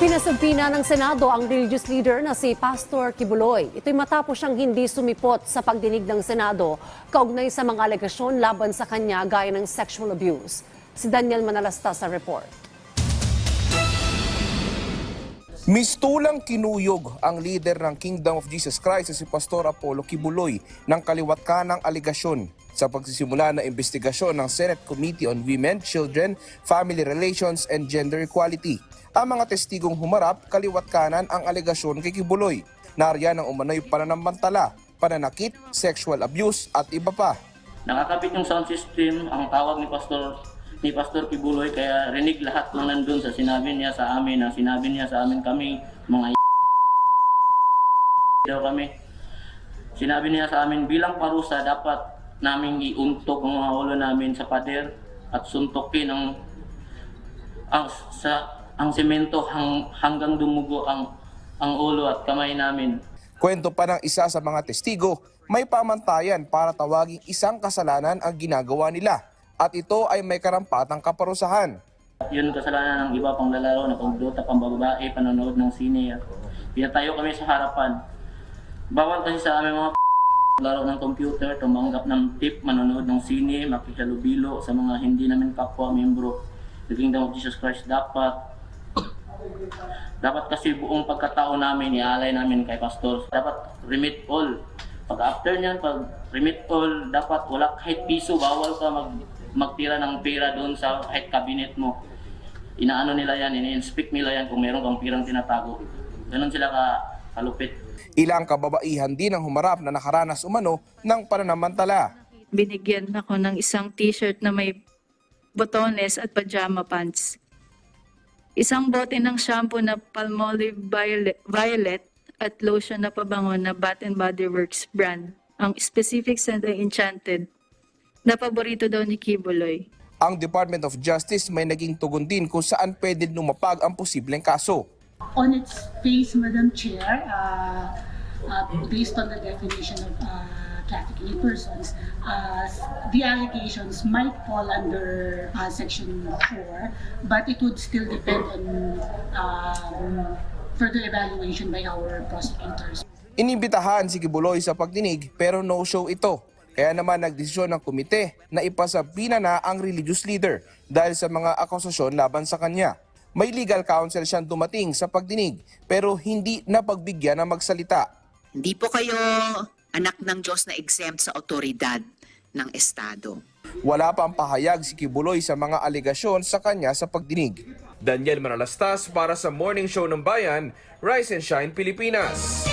Pinasampina ng Senado ang religious leader na si Pastor Kibuloy. Ito'y matapos siyang hindi sumipot sa pagdinig ng Senado kaugnay sa mga alegasyon laban sa kanya gaya ng sexual abuse. Si Daniel Manalasta sa report. Mistulang kinuyog ang leader ng Kingdom of Jesus Christ si Pastor Apollo Kibuloy ng kaliwat ka ng aligasyon sa pagsisimula ng investigasyon ng Senate Committee on Women, Children, Family Relations and Gender Equality. Ang mga testigong humarap, kaliwat kanan ang aligasyon kay Kibuloy. Nariyan ang umano'y pananamantala, pananakit, sexual abuse at iba pa. Nakakabit yung sound system, ang tawag ni Pastor ni Pastor Kibuloy kaya rinig lahat ng nandun sa sinabi niya sa amin, ang sinabi niya sa amin kami, mga daw kami. Sinabi niya sa amin bilang parusa dapat naming iuntok ang mga ulo namin sa pader at suntokin ang ang sa ang semento hang, hanggang dumugo ang ang ulo at kamay namin. Kwento pa ng isa sa mga testigo, may pamantayan para tawaging isang kasalanan ang ginagawa nila at ito ay may karampatang kaparusahan. Yun kasalanan ng iba pang lalaro na pagduta pang babae, panonood ng sine. At pinatayo kami sa harapan. Bawal kasi sa aming mga laro ng computer, tumanggap ng tip, manonood ng sine, makikalubilo sa mga hindi namin kapwa membro ng Kingdom of Jesus Christ. Dapat dapat kasi buong pagkatao namin, ialay namin kay pastor. Dapat remit all. Pag after niyan, pag remit all, dapat wala kahit piso, bawal ka mag, magtira ng pera doon sa kahit cabinet mo. Inaano nila yan, ini-inspect nila yan kung meron kang pirang tinatago. Ganon sila ka kalupit. Ilang kababaihan din ang humarap na nakaranas umano ng pananamantala. binigyan ako ng isang t-shirt na may botones at pajama pants. Isang bote ng shampoo na Palmolive Violet, Violet at lotion na pabango na Bath and Body Works brand. Ang specific scent ay Enchanted na paborito daw ni Kibuloy. Ang Department of Justice may naging tugon din kung saan pwede lumapag ang posibleng kaso. On its face, Madam Chair, uh, uh, based on the definition of uh, trafficking in persons, uh, the allegations might fall under uh, Section 4, but it would still depend on um, further evaluation by our prosecutors. Inimbitahan si Kibuloy sa pagdinig pero no-show ito. Kaya naman nagdesisyon ng komite na ipasabina na ang religious leader dahil sa mga akusasyon laban sa kanya. May legal counsel siyang dumating sa pagdinig pero hindi napagbigyan na magsalita. Hindi po kayo anak ng Diyos na exempt sa otoridad ng Estado. Wala pa ang pahayag si Kibuloy sa mga aligasyon sa kanya sa pagdinig. Daniel Manalastas para sa Morning Show ng Bayan, Rise and Shine Pilipinas.